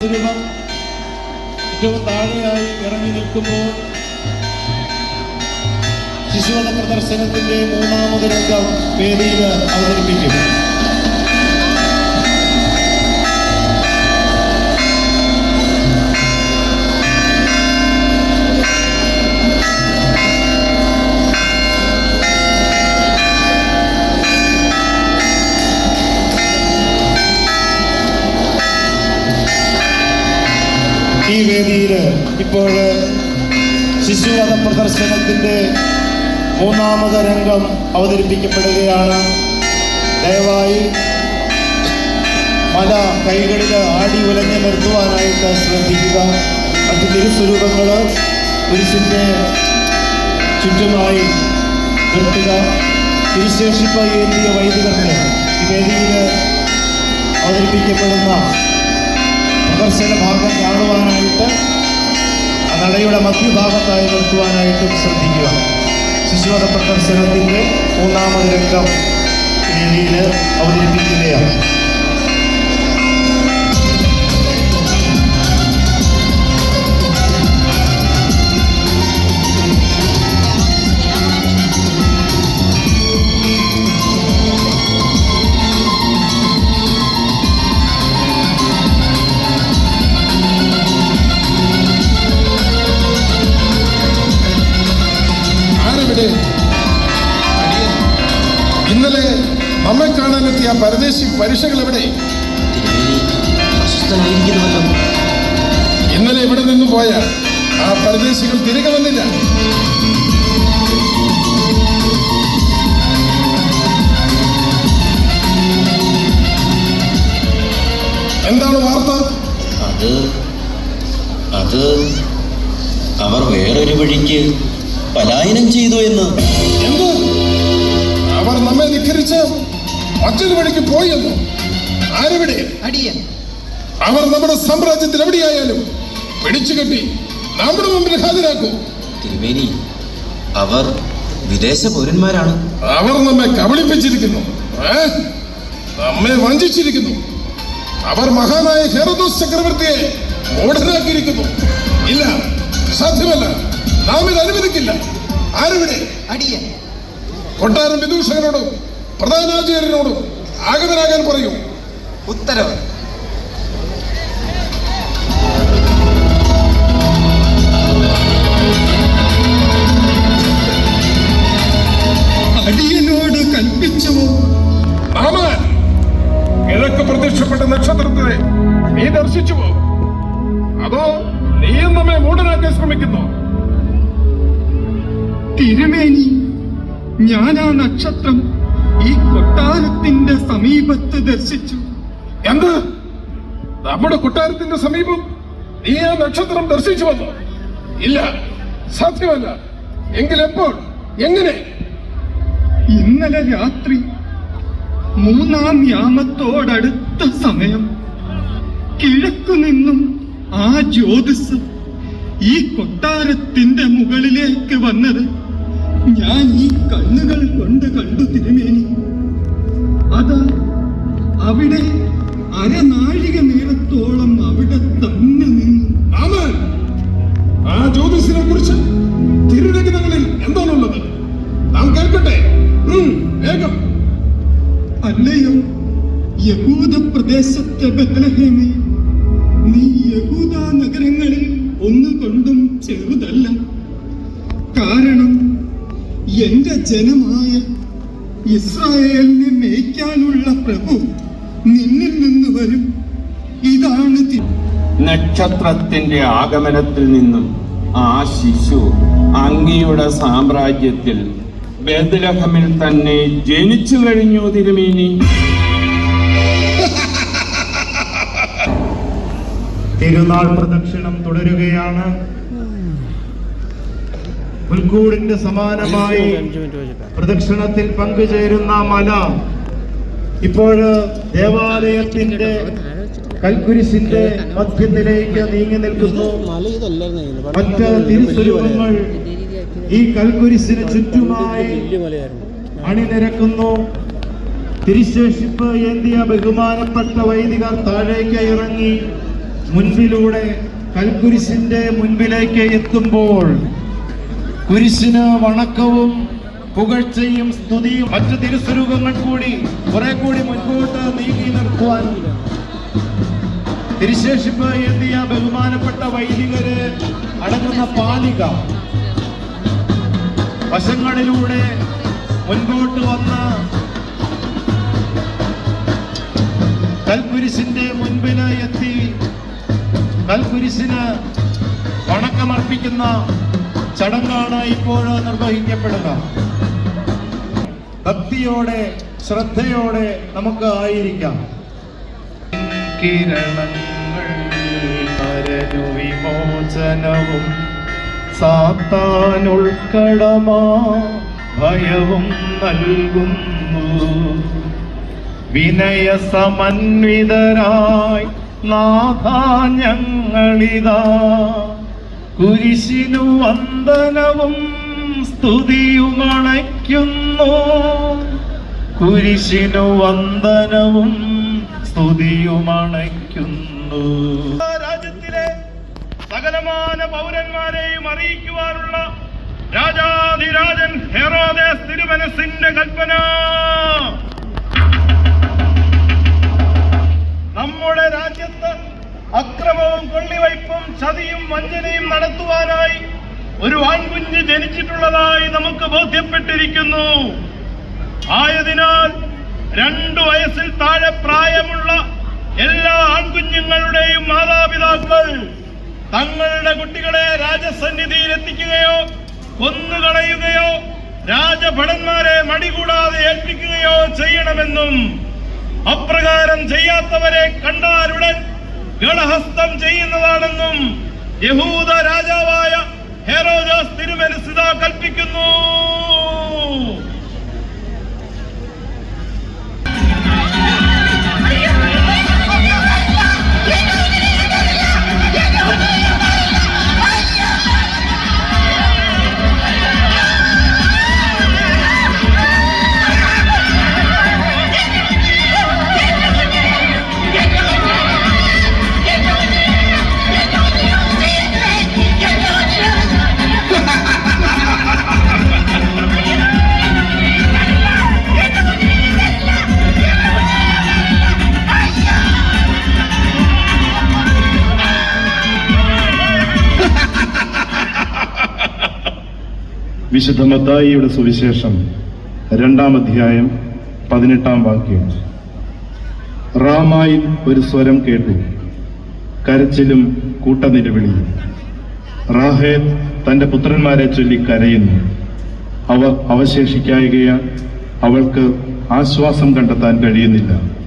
സ്വരൂപം ഏറ്റവും താഴെയായി ഇറങ്ങി നിൽക്കുമ്പോൾ ശിശുവധ പ്രദർശനത്തിന്റെ മൂന്നാമത് രംഗം വേദിയിൽ അവതരിപ്പിക്കും. ഈ വേദിയിൽ ഇപ്പോൾ ശിശുവധ പ്രദർശനത്തിന്റെ മൂന്നാമത് രംഗം അവതരിപ്പിക്കപ്പെടുകയാണ്. ദയവായി മല കൈകളിൽ ആടി ഉലഞ്ഞു നിർത്തുവാനായിട്ട് ശ്രദ്ധിക്കുക. മറ്റ് തിരുസ്വരൂപങ്ങൾ കുരിശിന്റെ ചുറ്റുമായി നിർത്തുക. തിരുശേഷിപ്പ് ഏന്തിയ വൈദികർക്ക് ഈ വേദിയിൽ അവതരിപ്പിക്കപ്പെടുന്ന പ്രദർശന ഭാഗം കാണുവാനായിട്ട് നടയുടെ മധ്യഭാഗത്തായി നിർത്തുവാനായിട്ടും ശ്രദ്ധിക്കുക. ശിശുവധ പ്രദർശനത്തിന്റെ മൂന്നാമത് രംഗം രീതിയിൽ അവതരിപ്പിക്കുകയാണ്. ആ പരദേശി പരീക്ഷകൾ എവിടെ? ഇന്നലെ ഇവിടെ നിന്ന് പോയ ആ പരദേശികൾ തിരികെ വന്നില്ല. എന്താണ് വാർത്ത? അത് അത് അവർ വേറൊരു വഴിക്ക് പലായനം ചെയ്തു എന്ന്. എന്ത്? അവർ നമ്മെ ധിഖരിച്ച് മറ്റൊരു വഴിക്ക് പോയെന്നു ആരെവിടെ? അടിയൻ. അവർ നമ്മുടെ സാമ്രാജ്യത്തിൽ എവിടെയായാലും പിടിച്ചു കെട്ടി നമ്മുടെ മുമ്പിൽ ഹാജരാക്കൂ. തിരുമേനി അവർ വിദേശ പൗരന്മാരാണ്. അവർ നമ്മെ കബളിപ്പിച്ചിരിക്കുന്നു. നമ്മെ വഞ്ചിച്ചിരിക്കുന്നു. അവർ മഹാനായ ഹെറദോസ് ചക്രവർത്തിയെ മൂഢനാക്കിയിരിക്കുന്നു ഇല്ല സാധ്യമല്ല. നാം ഇത് അനുവദിക്കില്ല. ആരെവിടെ? അടിയൻ. കൊട്ടാരം വിദൂഷകനോടും പ്രധാനാചാര്യനോടും ആഗതരാകാൻ പറയൂ. ഉത്തരവ്. അടിയനോട് കൽപ്പിച്ചുവോ നാമാൻ കിഴക്ക് പ്രത്യക്ഷപ്പെട്ട നക്ഷത്രത്തെ നീ ദർശിച്ചുവോ അതോ നീ നമ്മെ മൂടനാക്കാൻ ശ്രമിക്കുന്നു? തിരുമേനി ഞാൻ ആ നക്ഷത്രം. ഈ കൊട്ടാരത്തിന്റെ സമീപത്ത് ദർശിച്ചു. എന്ത്? നമ്മുടെ കൊട്ടാരത്തിന്റെ സമീപം? നീ ആ നക്ഷത്രം ദർശിച്ചു വന്നു? ഇല്ല സാധ്യമല്ല. എങ്കിൽ എപ്പോൾ? എങ്ങനെ? ഇന്നലെ രാത്രി മൂന്നാം യാമത്തോടടുത്ത സമയം കിഴക്കു നിന്നും ആ ജ്യോതിസ് ഈ കൊട്ടാരത്തിന്റെ മുകളിലേക്ക് വന്നത് ഞാൻ ഈ കണ്ണുകൾ കൊണ്ട് കണ്ടു തിരുമേനി. അതാ അവിടെ അരനാഴിക നേരത്തോളം അവിടെ തന്നെ നിന്നു. ആ ജ്യോതിസിനെ കുറിച്ച് തിരുരചനകളിൽ എന്താണുള്ളത്? നാം കേൾക്കട്ടെ. വേഗം. അല്ലയോ യഹൂദ പ്രദേശത്തെ ബethlehem-ഏ, നീ യഹൂദ നഗരങ്ങളിൽ ഒന്നുകൊണ്ടും ചെറുതല്ല. കാരണം എന്റെ ജനമായ ഇസ്രായേലിനെ മേയ്ക്കാനുള്ള പ്രഭു നിന്നിൽ നിന്ന് വരും. ഇതാണ് തി- നക്ഷത്രത്തിന്റെ ആഗമനത്തിൽ നിന്നും ആ ശിശു അങ്ങിയുടെ സാമ്രാജ്യത്തിൽ ബേദലഹമിൽ തന്നെ ജനിച്ചു കഴിഞ്ഞു തിരുമേനി. തിരുനാൾ പ്രദക്ഷിണം തുടരുകയാണ്. പുൽക്കൂടിന്റെ സമാനമായി പ്രദക്ഷിണത്തിൽ പങ്കുചേരുന്ന മല. ഇപ്പോൾ ദേവാലയത്തിന്റെ കൽക്കുരിശിന്റെ മധ്യത്തിലേക്ക് നീങ്ങി നിൽക്കുന്നു. മറ്റ് തിരുസ്വരൂപങ്ങൾ ഈ കൽക്കുരിശിന് ചുറ്റുമായി അണിനിരക്കുന്നു. തിരിശേഷിപ്പ് ഏന്തിയ ബഹുമാനപ്പെട്ട വൈദികർ താഴേക്ക് ഇറങ്ങി മുൻപിലൂടെ കൽക്കുരിശിന്റെ മുൻപിലേക്ക് എത്തുമ്പോൾ കുരിശിന് വണക്കവും പുകഴ്ചയും സ്തുതിയും മറ്റു തിരുസ്വരൂപങ്ങൾ കൂടി കുറെ കൂടി മുൻപോട്ട് നീക്കി നിർത്തുവാനുണ്ട് തിരുശേഷിപ്പ് എത്തിയ ബഹുമാനപ്പെട്ട വൈദികര് അടങ്ങുന്ന പാലിക വശങ്ങളിലൂടെ മുൻപോട്ട് വന്ന കൽക്കുരിശിന്റെ മുൻപിൽ എത്തി കൽക്കുരിശിന് വണക്കമർപ്പിക്കുന്ന ചടങ്ങാണ് ഇപ്പോൾ നിർവഹിക്കപ്പെടുക ഭക്തിയോടെ ശ്രദ്ധയോടെ നമുക്ക് ആയിരിക്കാം. കിരണങ്ങൾ ഭയവും നൽകുന്നു. വിനയസമന്വിതരായി നാഥ ഞങ്ങളിതാ. കുരിശിനു വന്ദനവും സ്തുതിയുമണയ്ക്കുന്നു കുരിശിനു വന്ദനവും സ്തുതിയുമണയ്ക്കുന്നു രാജ്യത്തിലെ സകലമാന പൗരന്മാരെയും അറിയിക്കുവാനുള്ള രാജാധിരാജൻ ഹെറോദേസ് തിരുമനസിന്റെ കൽപ്പന. നമ്മുടെ രാജ്യത്ത് അക്രമവും കൊള്ളിവയ്പും ചതിയും വഞ്ചനയും നടത്തുവാനായി ഒരു ആൺകുഞ്ഞ് ജനിച്ചിട്ടുള്ളതായി നമുക്ക് ബോധ്യപ്പെട്ടിരിക്കുന്നു. ആയതിനാൽ രണ്ടു വയസ്സിൽ താഴെ പ്രായമുള്ള എല്ലാ ആൺകുഞ്ഞുങ്ങളുടെയും മാതാപിതാക്കൾ തങ്ങളുടെ കുട്ടികളെ രാജസന്നിധിയിൽ എത്തിക്കുകയോ കൊന്നുകളയുകയോ രാജഭടന്മാരെ മടികൂടാതെ ഏൽപ്പിക്കുകയോ ചെയ്യണമെന്നും അപ്രകാരം ചെയ്യാത്തവരെ കണ്ടാലുടൻ ഗണഹസ്തം ചെയ്യുന്നതാണെന്നും യഹൂദ രാജാവായ വിശുദ്ധ മത്തായിയുടെ സുവിശേഷം രണ്ടാം അധ്യായം പതിനെട്ടാം വാക്യം. റാമായിൽ ഒരു സ്വരം കേട്ടു. കരച്ചിലും കൂട്ടനിരവിളിയും റാഹേൽ തന്റെ പുത്രന്മാരെ ചൊല്ലി കരയുന്നു. അവർ അവശേഷിക്കായികയാൽ അവൾക്ക് ആശ്വാസം കണ്ടെത്താൻ കഴിയുന്നില്ല.